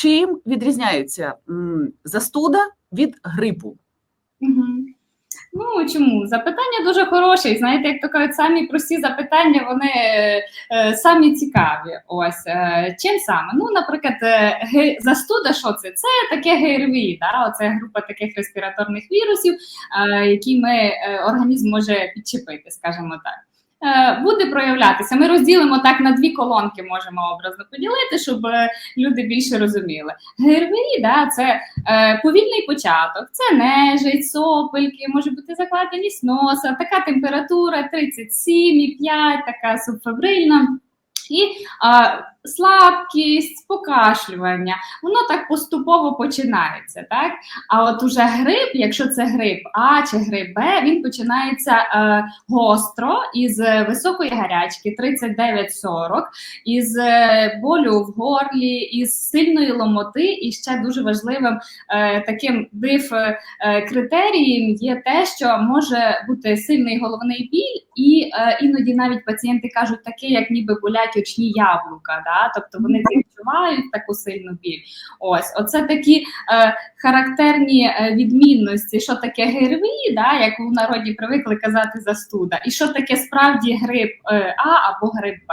чим відрізняється застуда від грипу? Ну чому? Запитання дуже хороше. І знаєте, як то кажуть, самі прості запитання, вони е, самі цікаві. Ось е, чим саме? Ну, наприклад, е, застуда, що це? Це таке ГРВІ, да? Оце група таких респіраторних вірусів, е, які ми е, організм може підчепити, скажімо так. Е, Буде проявлятися. Ми розділимо так на дві колонки, можемо образно поділити, щоб е, люди більше розуміли. ГРВІ, да, це е, повільний початок, це нежить, сопельки, може бути закладеність носа, така температура 37,5, така субфебрильна. І слабкість, покашлювання, воно так поступово починається. Так? А от уже грип, якщо це грип А чи грип Б, він починається е, гостро із високої гарячки 39-40, із е, болю в горлі, із сильної ломоти, і ще дуже важливим е, таким диф е, критерієм є те, що може бути сильний головний біль, і е, іноді навіть пацієнти кажуть таке, як ніби болять очні яблука. Да? Тобто вони відчувають таку сильну біль. Ось, оце такі е, характерні е, відмінності, що таке ГРВІ, да, як у народі привикли казати застуда, і що таке справді грип е, А або грип Б.